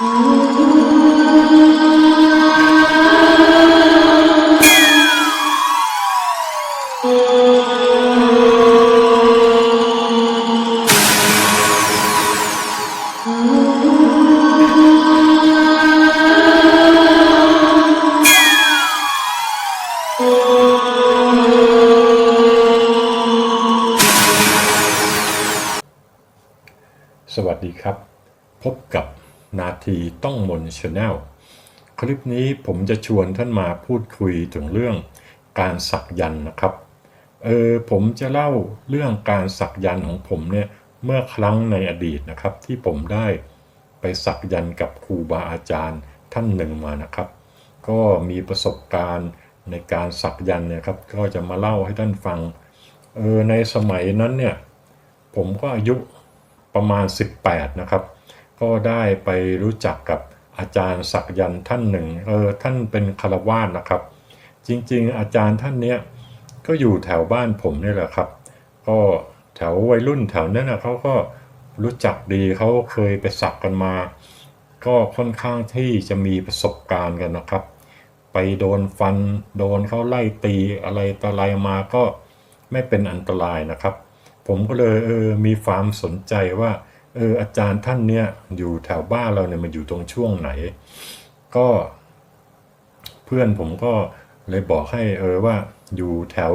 ส ต้องมนชาแนลคลิปนี้ผมจะชวนท่านมาพูดคุยถึงเรื่องการสักยันนะครับ เออผมจะเล่าเรื่องการสักยันของผมเนี่ยเมื่อครั้งในอดีตนะครับ ที่ผมได้ไปสักยันกับครูบาอาจารย์ท่านหนึ่งมานะครับ ก็มีประสบการณ์ในการสักยันเนี่ยครับ ก็จะมาเล่าให้ท่านฟัง เออในสมัยนั้นเนี่ยผมก็อายุประมาณ 18 นะครับ ก็ได้ไปรู้จักกับ อาจารย์ศักยันต์ท่านหนึ่งเออท่านเป็นคารวาสนะครับ จริงๆ อาจารย์ท่านเนี้ยก็อยู่แถวบ้านผมนี่แหละครับ ก็แถววัยรุ่นแถวนั้นนะเขาก็รู้จักดีเขาเคยไปสักกันมา ก็ค่อนข้างที่จะมีประสบการณ์กันนะครับ ไปโดนฟันโดนเขาไล่ตีอะไรต่ออะไรมาก็ไม่เป็นอันตรายนะครับ ผมก็เลยเออมีความสนใจว่า เอออาจารย์ท่านเนี้ยอยู่แถวบ้านเราเนี่ยมันอยู่ตรงช่วงไหน ก็เพื่อนผมก็เลยบอกให้เออว่าอยู่แถว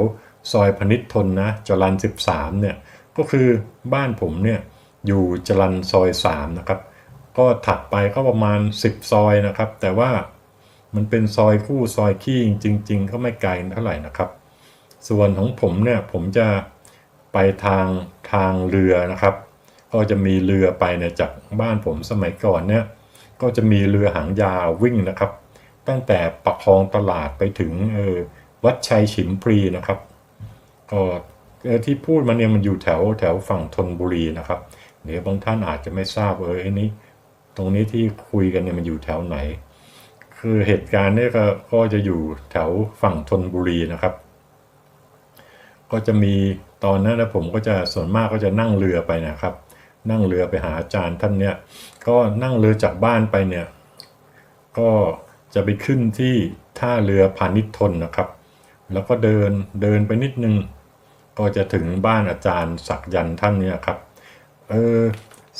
ซอยพนิษทนนะจรัน13เนี่ยก็คือบ้านผมเนี่ยอยู่จรันซอย3นะครับก็ถัดไปก็ประมาณ 10 ซอยนะครับ แต่ว่ามันเป็นซอยคู่ซอยขี้จริง ๆ ก็ไม่ไกลเท่าไหร่นะครับ ส่วนของผมเนี่ยผมจะไปทางทางเรือนะครับ ก็จะมีเรือไปเนี่ยจากบ้านผมสมัยก่อนเนี่ยก็จะมีเรือหางยาววิ่งนะครับ ตั้งแต่ปักคลองตลาดไปถึงเออวัดชัยฉิมพรีนะครับก็เออที่พูดมาเนี่ยมันอยู่แถวแถวฝั่งธนบุรีนะครับเดี๋ยวบางท่านอาจจะไม่ทราบเออไอ้นี้ ตรงนี้ที่คุยกันเนี่ยมันอยู่แถวไหน คือเหตุการณ์เนี่ยก็ก็จะอยู่แถวฝั่งธนบุรีนะครับ ก็จะมีตอนนั้นนะผมก็จะส่วนมากก็จะนั่งเรือไปนะครับ นั่งเรือไปหาอาจารย์ท่านเนี่ยก็นั่งเรือจากบ้านไปเนี่ยก็จะไปขึ้นที่ท่าเรือพาณิชทนนะครับ แล้วก็เดินเดินไปนิดนึง ก็จะถึงบ้านอาจารย์ศักยันท่านเนี่ยครับเออ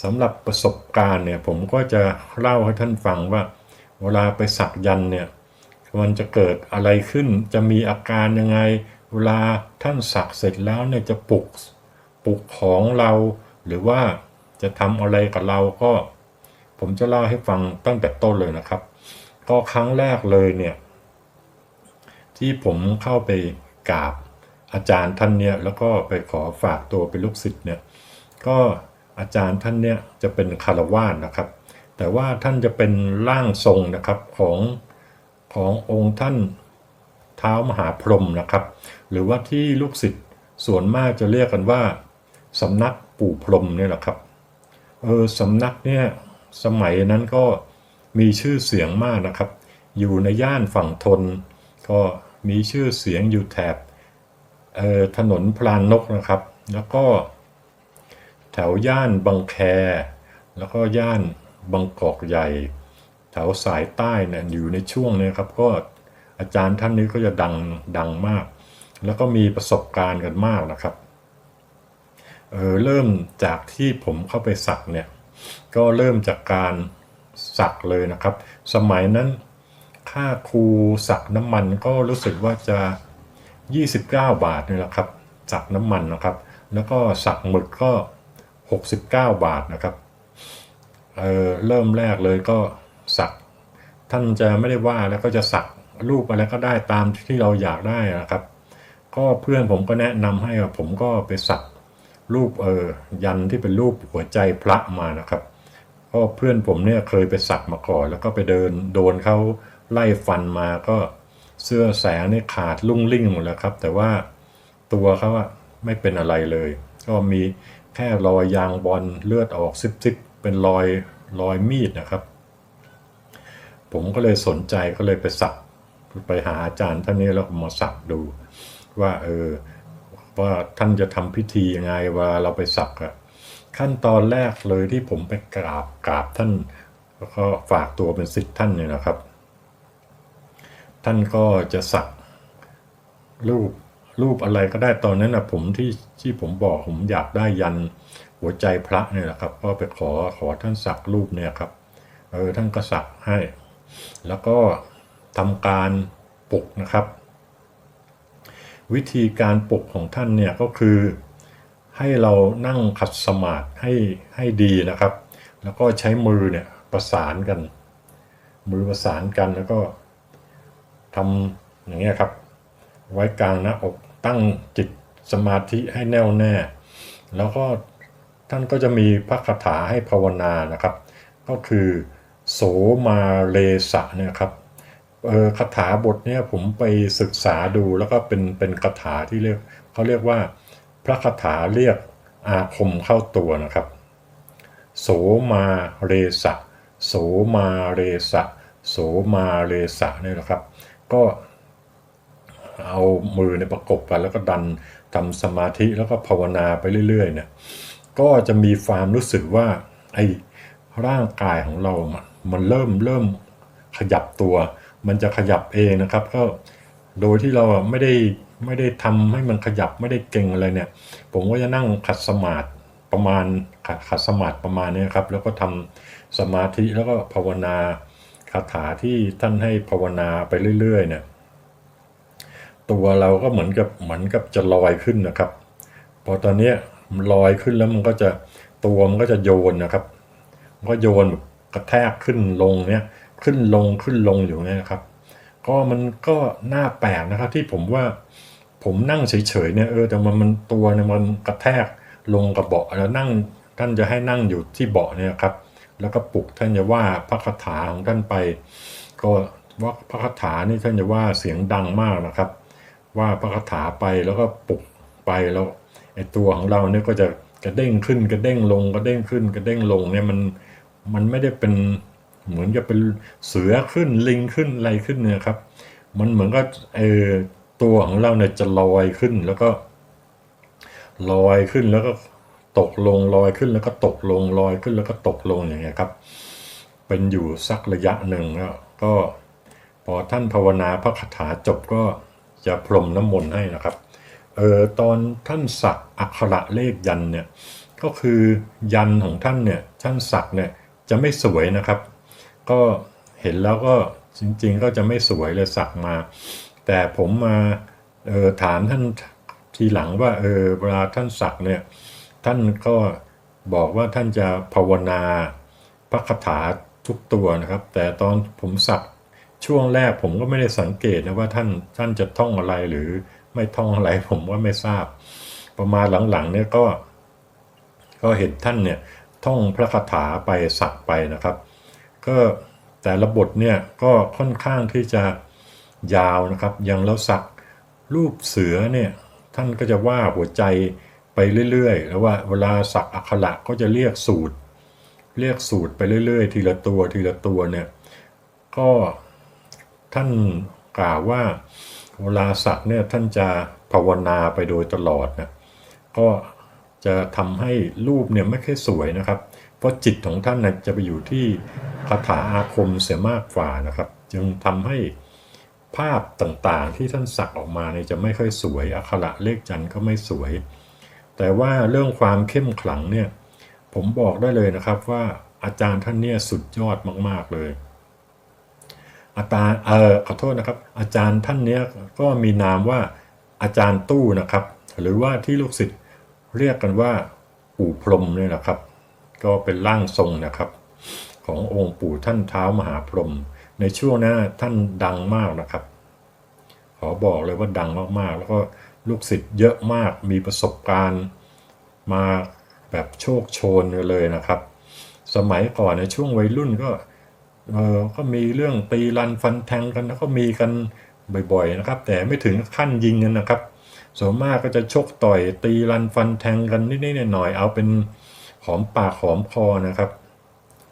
สำหรับประสบการณ์เนี่ยผมก็จะเล่าให้ท่านฟังว่า เวลาไปสักยันเนี่ยมันจะเกิดอะไรขึ้นจะมีอาการยังไง เวลาท่านสักเสร็จแล้วเนี่ยจะปลุกปลุกของเราหรือว่า จะทำอะไรกับเราก็ ผมจะเล่าให้ฟังตั้งแต่ต้นเลยนะครับ ก็ครั้งแรกเลยเนี่ย ที่ผมเข้าไปกราบอาจารย์ท่านเนี่ยแล้วก็ไปขอฝากตัวเป็นลูกศิษย์เนี่ย ก็อาจารย์ท่านเนี่ยจะเป็นคารวาสนะครับ แต่ว่าท่านจะเป็นร่างทรงนะครับของขององค์ท่านเท้ามหาพรหมนะครับ หรือว่าที่ลูกศิษย์ส่วนมากจะเรียกกันว่าสำนักปู่พรหมเนี่ยแหละครับ เออสำนักเนี่ยสมัยนั้นก็มีชื่อเสียงมากนะครับ อยู่ในย่านฝั่งทน ก็มีชื่อเสียงอยู่แถบเออถนนพลานนกนะครับ แล้วก็แถวย่านบางแค แล้วก็ย่านบางกอกใหญ่ แถวสายใต้เนี่ยอยู่ในช่วงเนี้ครับก็อาจารย์ท่านนี้ก็จะดังดังมาก แล้วก็มีประสบการณ์กันมากนะครับ เออเริ่มจากที่ผมเข้าไปสักเนี่ยก็เริ่มจากการสักเลยนะครับ สมัยนั้นค่าครูสักน้ำมันก็รู้สึกว่าจะ 29 บาทนี่แหละครับสักน้ำมันนะครับ แล้วก็สักหมึกก็ 69 บาทนะครับเออเริ่มแรกเลยก็สัก ท่านจะไม่ได้ว่าแล้วก็จะสักรูปอะไรก็ได้ตามที่เราอยากได้นะครับ ก็เพื่อนผมก็แนะนำให้ผมก็ไปสัก รูปเออยันที่เป็นรูปหัวใจพระมานะครับก็เพื่อนผมเนี่ยเคยไปสักมาก่อน แล้วก็ไปเดินโดนเขาไล่ฟันมาก็เสื้อแสงนี่ขาดลุ่งลิ่งหมดแล้วครับ แต่ว่าตัวเขาอะไม่เป็นอะไรเลย ก็มีแค่รอยยางบอลเลือดออกซิบๆเป็นรอยรอยมีดนะครับ ผมก็เลยสนใจก็เลยไปสักไปหาอาจารย์ท่านนี้แล้วมาสักดู ว่าเออ ว่าท่านจะทำพิธียังไงว่าเราไปสักอะขั้นตอนแรกเลยที่ผมไปกราบกราบท่านแล้วก็ฝากตัวเป็นสิทธิ์ท่านเนี่ยนะครับ ท่านก็จะสักรูปรูปอะไรก็ได้ตอนนั้นนะผมที่ที่ผมบอกผมอยากได้ยันหัวใจพระเนี่ยแหละครับ ก็ไปขอขอท่านสักรูปเนี่ยครับเออท่านก็สักให้ แล้วก็ทำการปลุกนะครับ วิธีการปลุกของท่านเนี่ยก็คือให้เรานั่งขัดสมาธิให้ให้ดีนะครับ แล้วก็ใช้มือเนี่ยประสานกัน มือประสานกันแล้วก็ทำอย่างเงี้ยครับ ไว้กลางหน้าอกตั้งจิตสมาธิให้แน่วแน่ แล้วก็ท่านก็จะมีพระคาถาให้ภาวนานะครับ ก็คือโสมาเลสะเนี่ยครับ คาถาบทเนี้ยผมไปศึกษาดูแล้วก็เป็นเป็นคาถาที่เรียกเขาเรียกว่า พระคาถาเรียกอาคมเข้าตัวนะครับ โสมาเรสะโสมาเรสะโสมาเรสะเนี่ยนะครับ ก็เอามือเนี่ยประกบกันแล้วก็ดันทำสมาธิแล้วก็ภาวนาไปเรื่อยๆเนี่ยก็จะมีความรู้สึกว่าไอ้ร่างกายของเรา มันเริ่มเริ่มขยับตัว มันจะขยับเองนะครับ ก็โดยที่เราไม่ได้ไม่ได้ทำให้มันขยับไม่ได้เก่งอะไรเนี่ย ผมก็จะนั่งขัดสมาธิประมาณขัดขัดสมาธิประมาณนี้ครับ แล้วก็ทำสมาธิแล้วก็ภาวนาคาถาที่ท่านให้ภาวนาไปเรื่อยๆเนี่ยตัวเราก็เหมือนกับเหมือนกับจะลอยขึ้นนะครับ พอตอนนี้ลอยขึ้นแล้วมันก็จะตัวมันก็จะโยนนะครับ มันก็โยนกระแทกขึ้นลงเนี้ย ขึ้นลงขึ้นลงอยู่เนี่ยครับ ก็มันก็น่าแปลกนะครับ ที่ผมว่าผมนั่งเฉยๆเนี่ยเออแต่มันมันตัวเนี่ยมันกระแทกลงกับเบาะแล้วนั่งท่านจะให้นั่งอยู่ที่เบาะเนี่ยครับ แล้วก็ปลุกท่านจะว่าพระคาถาของท่านไป ก็ว่าพระคาถานี่ท่านจะว่าเสียงดังมากนะครับ ว่าพระคาถาไปแล้วก็ปลุกไปแล้วไอ้ตัวของเราเนี่ยก็จะกระเด้งขึ้นกระเด้งลงกระเด้งขึ้นกระเด้งลงเนี่ยมันมันไม่ได้เป็น เหมือนกับเป็นเสือขึ้นลิงขึ้นอะไรขึ้นเนี่ยครับ มันเหมือนก็เออตัวของเราเนี่ยจะลอยขึ้นแล้วก็ลอยขึ้นแล้วก็ตกลงลอยขึ้นแล้วก็ตกลงลอยขึ้นแล้วก็ตกลงอย่างเงี้ยครับ เป็นอยู่สักระยะหนึ่งแล้วก็พอท่านภาวนาพระคาถาจบก็จะพรมน้ำมนต์ให้นะครับ เออตอนท่านสักอักขระเลขยันเนี่ยก็คือยันของท่านเนี่ยท่านสักเนี่ยจะไม่สวยนะครับ ก็เห็นแล้วก็จริง ๆ ก็จะไม่สวยเลยสักมา แต่ผมมาออถามท่านทีหลังว่าเออเวลาท่านสักเนี่ยท่านก็บอกว่าท่านจะภาวนาพระคาถาทุกตัวนะครับ แต่ตอนผมสักช่วงแรกผมก็ไม่ได้สังเกตนะว่าท่านท่านจะท่องอะไรหรือไม่ท่องอะไรผมว่าไม่ทราบ ประมาณหลังๆเนี่ยก็ ก็เห็นท่านเนี่ยท่องพระคาถาไปสักไปนะครับ ก็แต่ละบทเนี่ยก็ค่อนข้างที่จะยาวนะครับ อย่างเราสักรูปเสือเนี่ยท่านก็จะว่าหัวใจไปเรื่อยๆ แล้วว่าเวลาสักอักขระก็จะเรียกสูตร เรียกสูตรไปเรื่อย ๆ ทีละตัวทีละตัวเนี่ยก็ท่านกล่าวว่าเวลาสักเนี่ยท่านจะภาวนาไปโดยตลอดนะก็จะทำให้รูปเนี่ยไม่ค่อยสวยนะครับ เพราะจิตของท่านนะจะไปอยู่ที่คาถาอาคมเสียมากกว่านะครับ จึงทำให้ภาพต่างๆ ที่ท่านสักออกมาเนี่ยจะไม่ค่อยสวยอักขระเลขจันทร์ก็ไม่สวย แต่ว่าเรื่องความเข้มขลังเนี่ยผมบอกได้เลยนะครับว่าอาจารย์ท่านเนี่ยสุดยอดมาก ๆเลย อาจารย์เออขอโทษนะครับ อาจารย์ท่านเนี้ยก็มีนามว่าอาจารย์ตู้นะครับ หรือว่าที่ลูกศิษย์เรียกกันว่าปู่พรมเนี่ยนะครับ ก็เป็นร่างทรงนะครับ ขององค์ปู่ท่านเท้ามหาพรหมในช่วงนั้นท่านดังมากนะครับ ขอบอกเลยว่าดังมากๆ แล้วก็ลูกศิษย์เยอะมากมีประสบการณ์มาแบบโชคโชนเลยนะครับ สมัยก่อนในช่วงวัยรุ่นก็เออก็มีเรื่องตีรันฟันแทงกันแล้วก็มีกันบ่อยๆนะครับ แต่ไม่ถึงขั้นยิงกันนะครับส่วนมากก็จะชกต่อยตีรันฟันแทงกันนิดๆหน่อยๆเอาเป็น หอมปากหอมคอนะครับ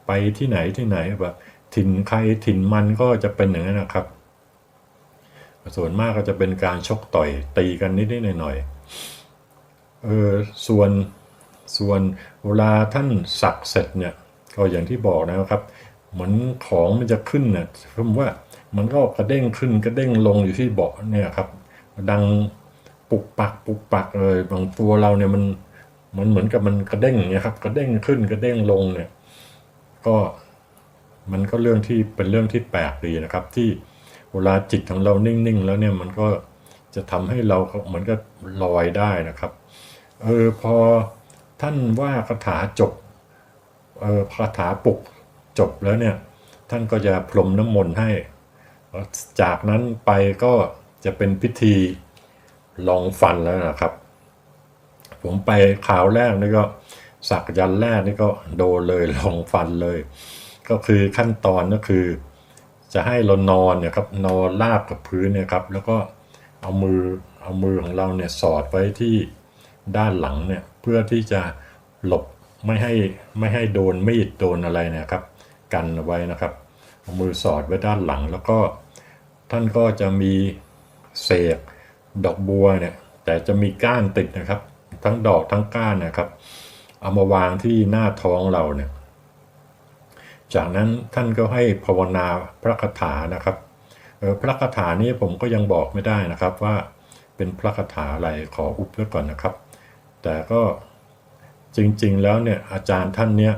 ไปที่ไหนที่ไหนแบบถิ่นใครถิ่นมันก็จะเป็นอย่างนั้นนะครับ ส่วนมากก็จะเป็นการชกต่อยตีกันนิดๆหน่อยๆเออส่วนส่วนเวลาท่านสักเสร็จเนี่ยก็อย่างที่บอกนะครับ เหมือนของมันจะขึ้นเนี่ยผมว่ามันก็กระเด้งขึ้นกระเด้งลงอยู่ที่เบาะเนี่ยครับ ดังปุกปักปุกปักเลยบางตัวเราเนี่ยมัน มันเหมือนกับมันกระเด้งเนี่ยครับกระเด้งขึ้นกระเด้งลงเนี่ย ก็มันก็เรื่องที่เป็นเรื่องที่แปลกดีนะครับ ที่เวลาจิตของเรานิ่งๆแล้วเนี่ยมันก็จะทำให้เราเหมือนกับลอยได้นะครับเออพอท่านว่าคาถาจบเออคาถาปลุกจบแล้วเนี่ย ท่านก็จะพรมน้ำมนต์ให้ จากนั้นไปก็จะเป็นพิธีลองฟันแล้วนะครับ ผมไปข่าวแรกนี่ก็สักยันแรกนี่ก็โดนเลยลองฟันเลย ก็คือขั้นตอนก็คือ จะให้เรานอนเนี่ยครับนอนราบกับพื้นเนี่ยครับ แล้วก็เอามือเอามือของเราเนี่ยสอดไว้ที่ด้านหลังเนี่ยเพื่อที่จะหลบไม่ให้ไม่ให้โดนมีดโดนอะไรเนะครับ กันเอาไว้นะครับเอามือสอดไว้ด้านหลัง แล้วก็ท่านก็จะมีเศษดอกบัวเนี่ยแต่จะมีก้านติดนะครับ ทั้งดอกทั้งก้านนะครับ เอามาวางที่หน้าท้องเราเนี่ย จากนั้นท่านก็ให้ภาวนาพระคาถานะครับเออพระคาถานี้ผมก็ยังบอกไม่ได้นะครับว่าเป็นพระคาถาอะไรขออุบไว้ก่อนนะครับ แต่ก็จริงๆแล้วเนี่ยอาจารย์ท่านเนี้ย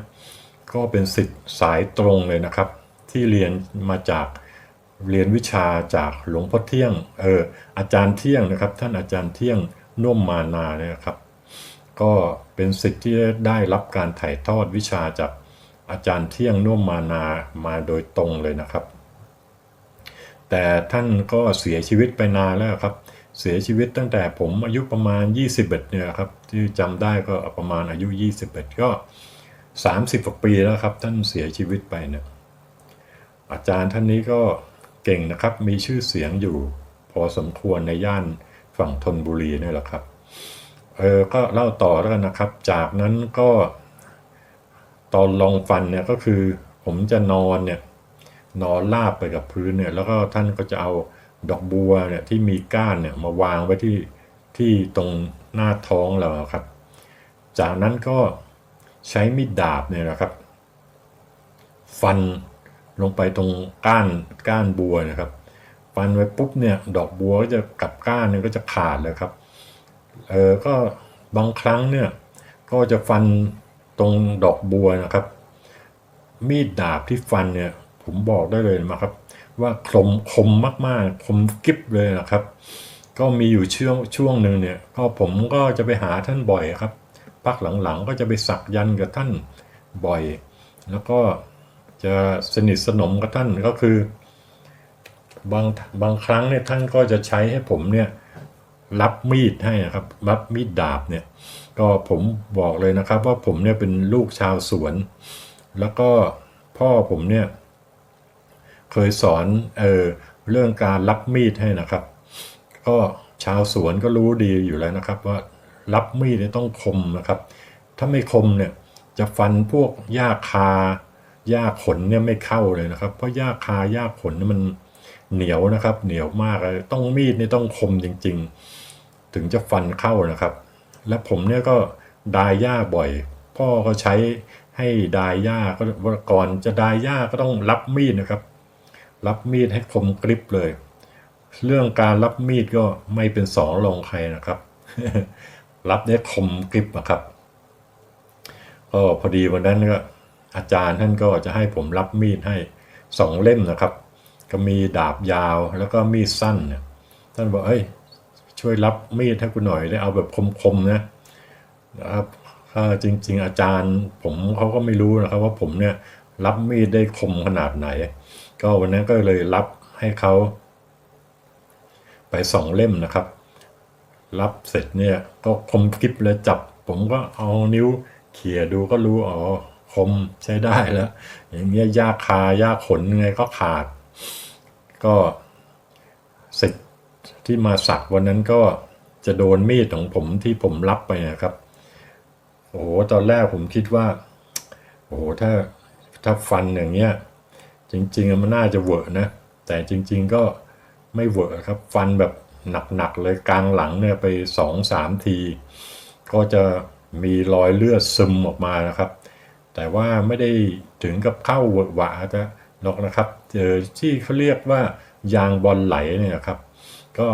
ก็เป็นสิทธิ์สายตรงเลยนะครับ ที่เรียนมาจากเรียนวิชาจากหลวงพ่อเที่ยงเอออาจารย์เที่ยงนะครับ ท่านอาจารย์เที่ยงนุ่มมานาเนี่ยนะครับ ก็เป็นสิทธิ์ที่ได้รับการถ่ายทอดวิชาจากอาจารย์เที่ยงนุ่มมานามาโดยตรงเลยนะครับ แต่ท่านก็เสียชีวิตไปนานแล้วครับ เสียชีวิตตั้งแต่ผมอายุประมาณ 21เนี่ยครับที่จำได้ก็ประมาณอายุ 21 ก็ 30กว่าปีแล้วครับ ท่านเสียชีวิตไปเนี่ยอาจารย์ท่านนี้ก็เก่งนะครับมีชื่อเสียงอยู่ พอสมควรในย่านฝั่งธนบุรีนี่แหละครับ เออก็เล่าต่อแล้วกันนะครับ จากนั้นก็ตอนลองฟันเนี่ยก็คือ ผมจะนอนเนี่ยนอนลาบไปกับพื้นเนี่ย แล้วก็ท่านก็จะเอาดอกบัวเนี่ยที่มีก้านเนี่ยมาวางไว้ที่ที่ตรงหน้าท้องเราครับ จากนั้นก็ใช้มีดดาบเนี่ยนะครับ ฟันลงไปตรงก้านก้านบัวนะครับ ฟันไว้ปุ๊บเนี่ยดอกบัวก็จะกับก้านเนี่ยก็จะขาดเลยครับ เออก็บางครั้งเนี่ยก็จะฟันตรงดอกบัวนะครับ มีดดาบที่ฟันเนี่ยผมบอกได้เลยนะครับ ว่าคมคมมากๆคมกริบเลยนะครับ ก็มีอยู่ช่วงช่วงหนึ่งเนี่ยก็ผมก็จะไปหาท่านบ่อยครับพักหลังๆก็จะไปสักยันกับท่านบ่อย แล้วก็จะสนิทสนมกับท่านก็คือบางบางครั้งเนี่ยท่านก็จะใช้ให้ผมเนี่ย รับมีดให้นะครับ รับมีดดาบเนี่ย ก็ผมบอกเลยนะครับ ว่าผมเนี่ยเป็นลูกชาวสวน แล้วก็พ่อผมเนี่ย เคยสอนเออเรื่องการรับมีดให้นะครับ ก็ชาวสวนก็รู้ดีอยู่แล้วนะครับ ว่ารับมีดเนี่ยต้องคมนะครับ ถ้าไม่คมเนี่ยจะฟันพวกหญ้าคาหญ้าขนเนี่ยไม่เข้าเลยนะครับ เพราะหญ้าคาหญ้าขนเนี่ยมันเหนียวนะครับ เหนียวมากเลยต้องมีดนี่ต้องคมจริง ๆ ถึงจะฟันเข้านะครับ และผมเนี่ยก็ดายหญ้าบ่อย พ่อก็ใช้ให้ดายหญ้าก็ก่อนจะดายหญ้าก็ต้องรับมีดนะครับ รับมีดให้คมกริบเลย เรื่องการรับมีดก็ไม่เป็นสองรองใครนะครับ รับได้คมกริบนะครับก็พอดีวันนั้นก็อาจารย์ท่านก็จะให้ผมรับมีดให้สองเล่มนะครับ ก็มีดาบยาวแล้วก็มีดสั้นเนี่ยท่านบอกเฮ้ย ช่วยรับมีดให้กูหน่อยได้เอาแบบคมๆนะนะครับถ้าจริง ๆ อาจารย์ ผมเขาก็ไม่รู้นะครับ ว่าผมเนี่ยรับมีดได้คมขนาดไหน ก็วันนั้นก็เลยรับให้เขาไปสองเล่มนะครับ รับเสร็จเนี่ยก็คมกริบเลยจับ ผมก็เอานิ้วเขี่ยดูก็รู้อ๋อคมใช้ได้แล้ว อย่างเงี้ยยากคายากขนไงก็ขาด ก็เสร็จ ที่มาสักวันนั้นก็จะโดนมีดของผมที่ผมรับไปนะครับ โอ้โหตอนแรกผมคิดว่า โอ้โหถ้าถ้าฟันอย่างเงี้ย จริง ๆ มันน่าจะเวอร์นะ แต่จริง ๆก็ไม่เวอร์ครับ ฟันแบบหนักๆเลยกลางหลังเนี่ยไปสองสามที ก็จะมีรอยเลือดซึมออกมานะครับ แต่ว่าไม่ได้ถึงกับเข้าเวอะหวาจะหรอกนะครับเจอที่เขาเรียกว่ายางบอลไหลเนี่ยครับ ก็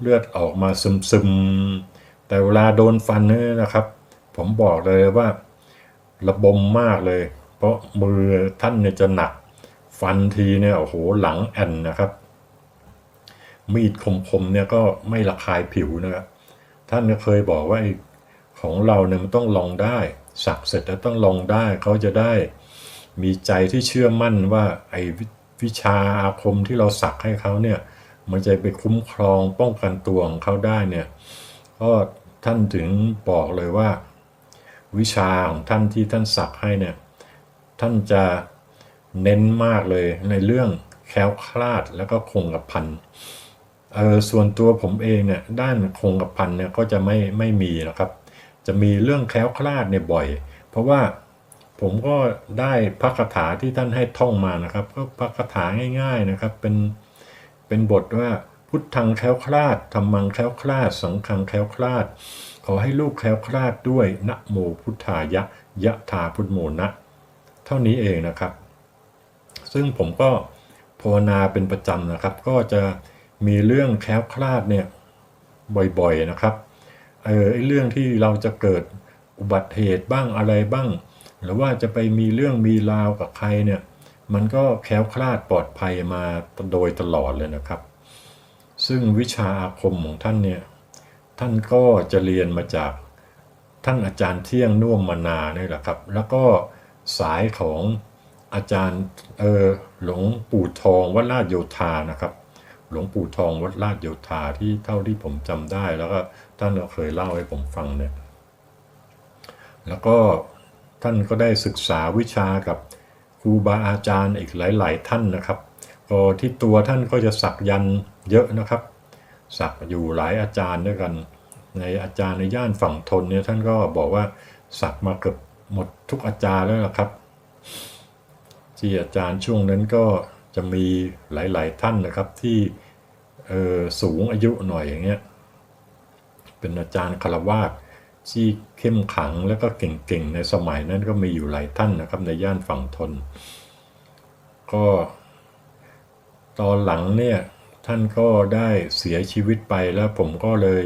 เลือดออกมาซึมๆ แต่เวลาโดนฟันเนี่ยนะครับ ผมบอกเลยว่าระบมมากเลย เพราะมือท่านเนี่ยจะหนัก ฟันทีเนี่ยโอ้โหหลังแอนนะครับ มีดคมๆเนี่ยก็ไม่ระคายผิวนะครับท่านก็เคยบอกว่าไอ้ของเราเนี่ยมันต้องลองได้ สักเสร็จแล้วต้องลองได้เขาจะได้มีใจที่เชื่อมั่นว่าไอ้วิชาอาคมที่เราสักให้เขาเนี่ย มันจะไปคุ้มครองป้องกันตัวของเขาได้เนี่ยก็ท่านถึงบอกเลยว่า วิชาของท่านที่ท่านสักให้เนี่ยท่านจะเน้นมากเลยในเรื่องแคล้วคลาดแล้วก็คงกระพันเออส่วนตัวผมเองเนี่ยด้านคงกระพันเนี่ยก็จะไม่ไม่มีนะครับ จะมีเรื่องแคล้วคลาดเนี่ยบ่อย เพราะว่าผมก็ได้พระคาถาที่ท่านให้ท่องมานะครับ ก็พระคาถาง่าย ๆนะครับ เป็น เป็นบทว่าพุทธังแคล้วคลาดธรรมังแคล้วคลาด สังฆังแคล้วคลาด ขอให้ลูกแคล้วคลาดด้วยนะโมพุทธายะยะธาพุทโมนะ เท่านี้เองนะครับ ซึ่งผมก็ภาวนาเป็นประจำนะครับ ก็จะมีเรื่องแคล้วคลาดเนี่ยบ่อยๆนะครับเออไอเรื่องที่เราจะเกิดอุบัติเหตุบ้างอะไรบ้าง หรือว่าจะไปมีเรื่องมีราวกับใครเนี่ย มันก็แคล้วคลาดปลอดภัยมาโดยตลอดเลยนะครับ ซึ่งวิชาอาคมของท่านเนี่ย ท่านก็จะเรียนมาจากท่านอาจารย์เที่ยงน่วมมานาเนี่ยแหละครับ แล้วก็สายของอาจารย์เออหลวงปู่ทองวัดลาดโยธานะครับ หลวงปู่ทองวัดลาดโยธาที่เท่าที่ผมจำได้ แล้วก็ท่านก็เคยเล่าให้ผมฟังเนี่ย แล้วก็ท่านก็ได้ศึกษาวิชากับ รูบาอาจารย์อีกหลาย ๆ ท่านนะครับก็ที่ตัวท่านก็จะสักยันเยอะนะครับ สักอยู่หลายอาจารย์ด้วยกัน ในอาจารย์ในย่านฝั่งทนเนี่ยท่านก็บอกว่าสักมาเกือบหมดทุกอาจารย์แล้วนะครับ ที่อาจารย์ช่วงนั้นก็จะมีหลาย ๆ ท่านนะครับที่สูงอายุหน่อยอย่างเงี้ยเป็นอาจารย์คารวาส ที่เข้มขังแล้วก็เก่งๆ ในสมัยนั้นก็มีอยู่หลายท่านนะครับในย่านฝั่งทน ก็ตอนหลังเนี่ยท่านก็ได้เสียชีวิตไปแล้วผมก็เลย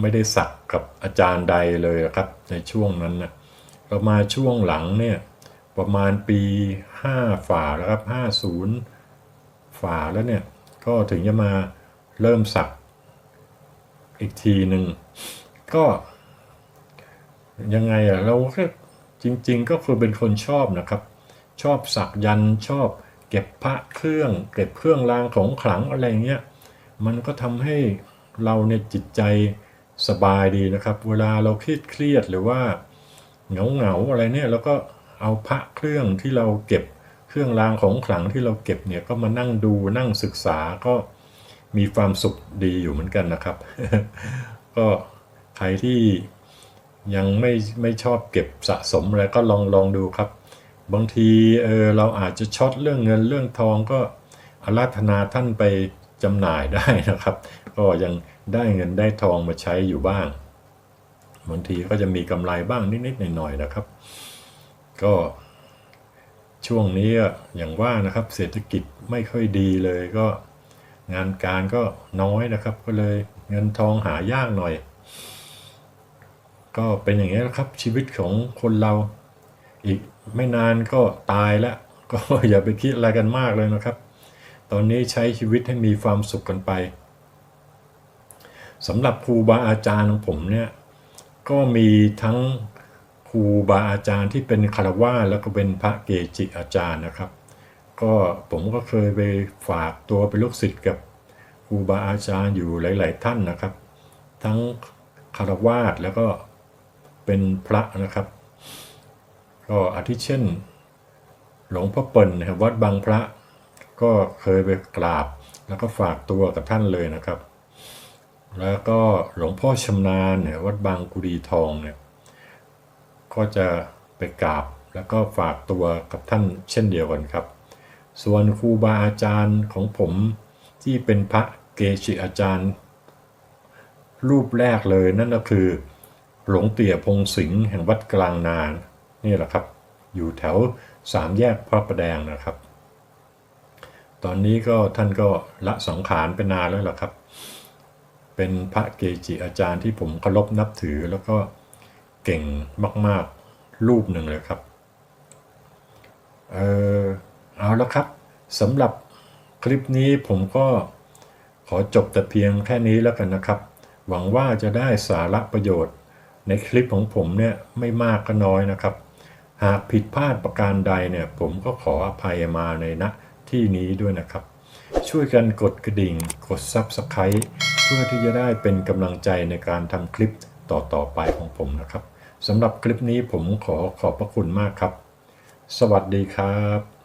ไม่ได้สักกับอาจารย์ใดเลยครับในช่วงนั้นนะประมาณช่วงหลังเนี่ยประมาณปี 5 ฝ่าแล้วครับ 50 ฝ่าแล้วเนี่ย ก็ถึงจะมาเริ่มสักอีกทีหนึ่ง ก็ ยังไงอะเราก็จริง ๆ ก็คือเป็นคนชอบนะครับ ชอบสักยันชอบ เก็บพระเครื่อง เก็บเครื่องรางของขลังอะไรเงี้ยมันก็ทำให้เราเนี่ยจิตใจสบายดีนะครับ เวลาเราเครียดเครียดหรือว่าเหงาเหงาอะไรเนี่ยเราก็เอาพระเครื่องที่เราเก็บเครื่องรางของขลังที่เราเก็บเนี่ยก็มานั่งดูนั่งศึกษาก็มีความสุขดีอยู่เหมือนกันนะครับ ก็ ใครที่ยังไม่ไม่ชอบเก็บสะสมอะไรก็ลองลองดูครับ บางทีเออเราอาจจะช็อตเรื่องเงินเรื่องทองก็อาราธนาท่านไปจำหน่ายได้นะครับ ก็ยังได้เงินได้ทองมาใช้อยู่บ้าง บางทีก็จะมีกำไรบ้างนิดๆหน่อยๆนะครับ ก็ช่วงนี้อะอย่างว่านะครับเศรษฐกิจไม่ค่อยดีเลยก็งานการก็น้อยนะครับ ก็เลยเงินทองหายากหน่อย ก็เป็นอย่างนี้นะครับชีวิตของคนเรา อีกไม่นานก็ตายแล้ว ก็อย่าไปคิดอะไรกันมากเลยนะครับ ตอนนี้ใช้ชีวิตให้มีความสุขกันไปสำหรับครูบาอาจารย์ของผมเนี่ยก็มีทั้งครูบาอาจารย์ที่เป็นคารวะแล้วก็เป็นพระเกจิอาจารย์นะครับ ก็ผมก็เคยไปฝากตัวเป็นลูกศิษย์กับครูบาอาจารย์อยู่หลาย ๆ ท่านนะครับ ทั้งคารวาแล้วก็ เป็นพระนะครับ ก็อาทิเช่น หลวงพ่อเปิ่นนะครับวัดบางพระก็เคยไปกราบ แล้วก็ฝากตัวกับท่านเลยนะครับ แล้วก็หลวงพ่อชำนาญเนี่ยวัดบางกุดีทองเนี่ยก็จะไปกราบแล้วก็ฝากตัวกับท่านเช่นเดียวกันครับ ส่วนครูบาอาจารย์ของผมที่เป็นพระเกจิอาจารย์ รูปแรกเลยนั่นก็คือ หลวงเตี่ยพงสิงห์แห่งวัดกลางนานนี่แหละครับ อยู่แถวสามแยกพระประแดงนะครับ ตอนนี้ก็ท่านก็ละสังขารไปนานแล้วล่ะครับ เป็นพระเกจิอาจารย์ที่ผมเคารพนับถือแล้วก็เก่งมาก ๆ รูปหนึ่งเลยครับ เออเอาและครับสำหรับคลิปนี้ผมก็ขอจบแต่เพียงแค่นี้แล้วกันนะครับ หวังว่าจะได้สาระประโยชน์ ในคลิปของผมเนี่ยไม่มากก็น้อยนะครับ หากผิดพลาดประการใดเนี่ยผมก็ขออภัยมาในณที่นี้ด้วยนะครับ ช่วยกันกดกระดิ่ง กด Subscribe เพื่อที่จะได้เป็นกำลังใจในการทำคลิปต่อๆไปของผมนะครับสำหรับคลิปนี้ผมขอขอบพระคุณมากครับ สวัสดีครับ